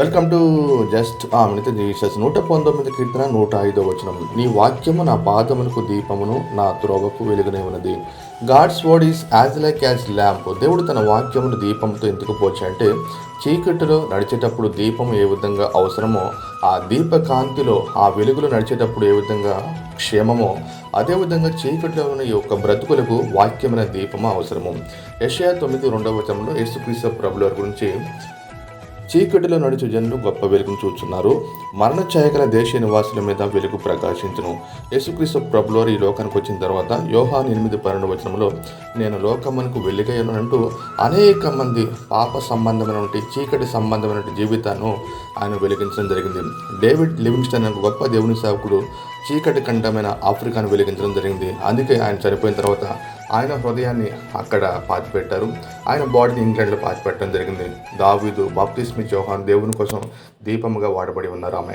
Welcome to జస్ట్ ఆమెనిత Jesus నూట పంతొమ్మిది కీర్తన నూట ఐదో వచనం. నీ వాక్యము నా పాదమునకు దీపమును నా త్రోవకు వెలుగునే ఉన్నది. God's word is as like as lamp దేవుడు తన వాక్యమును దీపంతో ఎందుకు పోచాయంటే అంటే చీకటిలో నడిచేటప్పుడు దీపం ఏ విధంగా అవసరమో ఆ దీపకాంతిలో ఆ వెలుగులో నడిచేటప్పుడు ఏ విధంగా క్షేమమో అదేవిధంగా చీకటిలో ఉన్న ఈ యొక్క బ్రతుకులకు వాక్యమైన దీపము అవసరము. యషయా తొమ్మిది రెండవ వచనంలో యేసుక్రీస్తు ప్రభుల గురించి చీకటిలో నడుచు జనులు గొప్ప వెలుగును చూస్తున్నారు. మరణ ఛాయగల దేశ నివాసుల మీద వెలుగు ప్రకాశించును. యేసుక్రీస్తు ప్రభులోరు ఈ లోకానికి వచ్చిన తర్వాత యోహాన్ ఎనిమిది పన్నెండు వచనంలో నేను లోకమునకు వెలుగయ్యను అనేక మంది పాప సంబంధమైనటువంటి చీకటి సంబంధమైనటువంటి జీవితాన్ని ఆయన వెలిగించడం జరిగింది. డేవిడ్ లివింగ్స్టన్ అనే గొప్ప దేవుని సేవకుడు చీకటి ఖండమైన ఆఫ్రికాను వెలిగించడం జరిగింది. అందుకే ఆయన చనిపోయిన తర్వాత ఆయన హృదయాన్ని అక్కడ పాతిపెట్టారు. ఆయన బాడీని ఇంగ్లాండ్లో పాతిపెట్టడం జరిగింది. దావీదు బాప్తిస్మి చౌహాన్ దేవుని కోసం దీపముగా వాడబడి ఉన్నారు. ఆమె